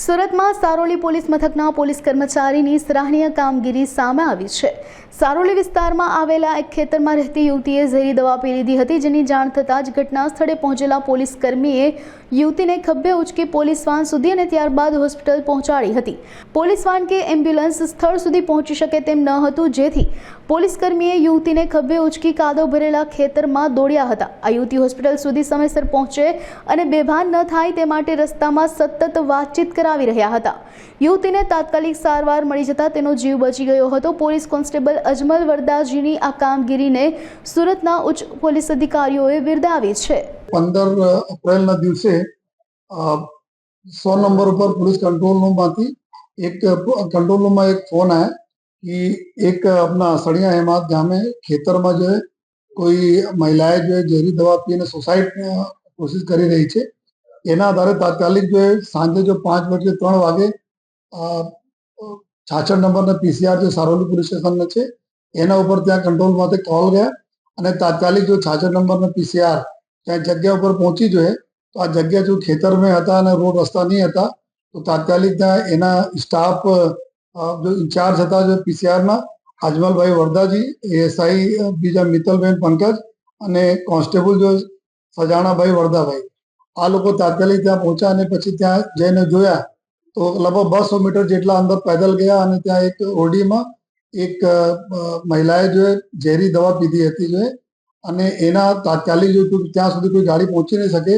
સુરતમાં સારોલી પોલીસ મથકના પોલીસ કર્મચારીની સરાહનીય કામગીરી સામે આવી છે. સારોલી વિસ્તારમાં આવેલા એક ખેતરમાં રહેતી યુવતીએ ઝેરી દવા પી લીધી હતી, જેની જાણ થતાં જ ઘટના સ્થળે પહોંચેલા પોલીસ કર્મીએ યુવતીને ખભે ઉચકી પોલીસ વાન સુધી અને ત્યારબાદ હોસ્પિટલ પહોંચાડી હતી. પોલીસ વાન કે એમ્બ્યુલન્સ સ્થળ સુધી પહોંચી શકે તેમ ન હતું, જેથી પોલીસ કર્મીએ યુવતીને ખભે ઉચકી કાદવ ભરેલા ખેતરમાં દોડ્યા હતા. આ યુવતી હોસ્પિટલ સુધી સમયસર પહોંચે અને બેભાન ન થાય તે માટે રસ્તામાં સતત વાતચીત કરાવી રહ્યા હતા યુવતીને તાત્કાલિક સારવાર મળી જતા તેનો જીવ બચી ગયો હતો પોલીસ કોન્સ્ટેબલ અજમલ વરદાજીની આ કામગીરીને સુરતના ઉચ્ચ પોલીસ અધિકારીઓએ બિરદાવી છે પંદર એપ્રિલના દિવસે અ, સો નંબર ઉપર पुलिस कंट्रोल रूम आती एक कंट्रोल रूम में एक फोन आया कि एक अपना सड़िया हेमाद जहाँ में खेतर में जो है કોઈ મહિલાએ જો है ઝેરી દવા પીને સુસાઇડ કોશિશ કરી રહી છે એના આધારે તાત્કાલિક જો સાંજે જો પાંચ વાગે ત્રણ વાગે છાછઠ નંબરના પીસીઆર જે સારોલી પોલીસ સ્ટેશનને છે, એના ઉપર ત્યાં કંટ્રોલ માટે કોલ ગયા અને તાત્કાલિક જો છાછઠ નંબરના પીસીઆર ત્યાં જગ્યા ઉપર પહોંચી જોઈએ, તો આ જગ્યા જો ખેતરમાં હતા અને રોડ રસ્તા નહીં હતા, તો તાત્કાલિક ત્યાં એના સ્ટાફ જો ઇન્ચાર્જ હતા જો પીસીઆરના અજમલભાઈ વરદાજી એસઆઈ બીજા મિત્તલબેન પંકજ અને કોન્સ્ટેબલ જો સજાણાભાઈ વરદાભાઈ. આ લોકો તાત્કાલિક ત્યાં પહોંચ્યા અને પછી ત્યાં જઈને જોયા તો લગભગ બસો મીટર જેટલા અંદર પેદલ ગયા અને ત્યાં એક ઓરડીમાં એક મહિલાએ જો ઝેરી દવા પીધી હતી જો, અને એના તાત્કાલિક જો ત્યાં સુધી કોઈ ગાડી પહોંચી નહીં શકે.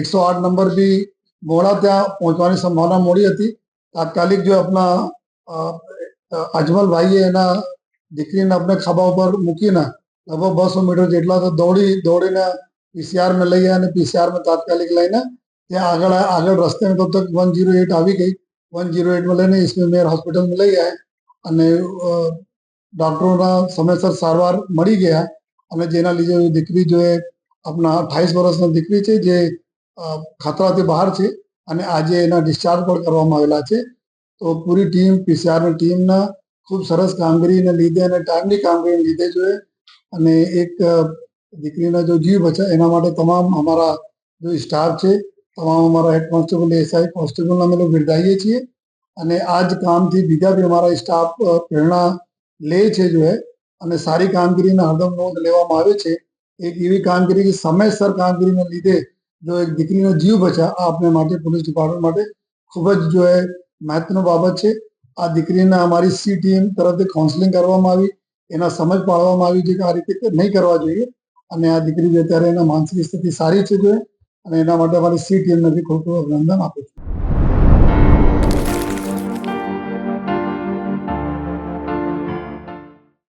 એકસો આઠ નંબર બી મોડા ત્યાં પહોંચવાની સંભાવના મોડી હતી. તાત્કાલિક જો આપણા અજમલભાઈએ એના દીકરીને આપણે ખભા ઉપર મૂકીને લગભગ બસો મીટર જેટલા તો દોડી, દોડીને પીસીઆરમાં લઈ અને પીસીઆરમાં તાત્કાલિક લઈને ત્યાં આગળ આગળ રસ્તે તો તક વન જીરો એટ આવી ગઈ. વન જીરો એટમાં લઈને ઈસમી હોસ્પિટલમાં લઈ આવ્યા અને ડૉક્ટરોના સમયસર સારવાર મળી ગયા અને જેના લીધે દીકરી જોઈએ આપણા અઠાવીસ વર્ષની દીકરી છે જે ખતરાથી બહાર છે અને આજે એના ડિસ્ચાર્જ પણ કરવામાં આવેલા છે. તો પૂરી ટીમ પીસીઆરની ટીમના ખૂબ સરસ કામગીરીને લીધે અને ટાઈમની કામગીરીને લીધે જોઈએ અને એક દીકરીના જો જીવ બચે, એના માટે તમામ અમારા જો સ્ટાફ છે, તમામ અમારા હેડ કોન્સ્ટેબલ એસઆઈ કોન્સ્ટેબલને અમે લોકો બિરદાવીએ છીએ. અને આ જ કામથી બીજા બી અમારા સ્ટાફ પ્રેરણા લે છે જો હે અને સારી કામગીરીના હરદમ નોંધ લેવામાં આવે છે. એક એવી કામગીરી કે સમયસર કામગીરીને લીધે જો એક દીકરીનો જીવ બચા, આ આપણે માટે પોલીસ ડિપાર્ટમેન્ટ માટે ખૂબ જ જો એ મહત્વનું બાબત છે. આ દીકરીને અમારી સી ટીમ તરફથી કાઉન્સેલિંગ કરવામાં આવી. એના સમજ પાડવામાં આવી છે કે આ રીતે નહીં કરવા જોઈએ. અને આ દીકરી અત્યારે એના માનસિક સ્થિતિ સારી છે અને એના માટે અમારી સી ટીમને નથી ખૂબ ખૂબ અભિનંદન આપું છું.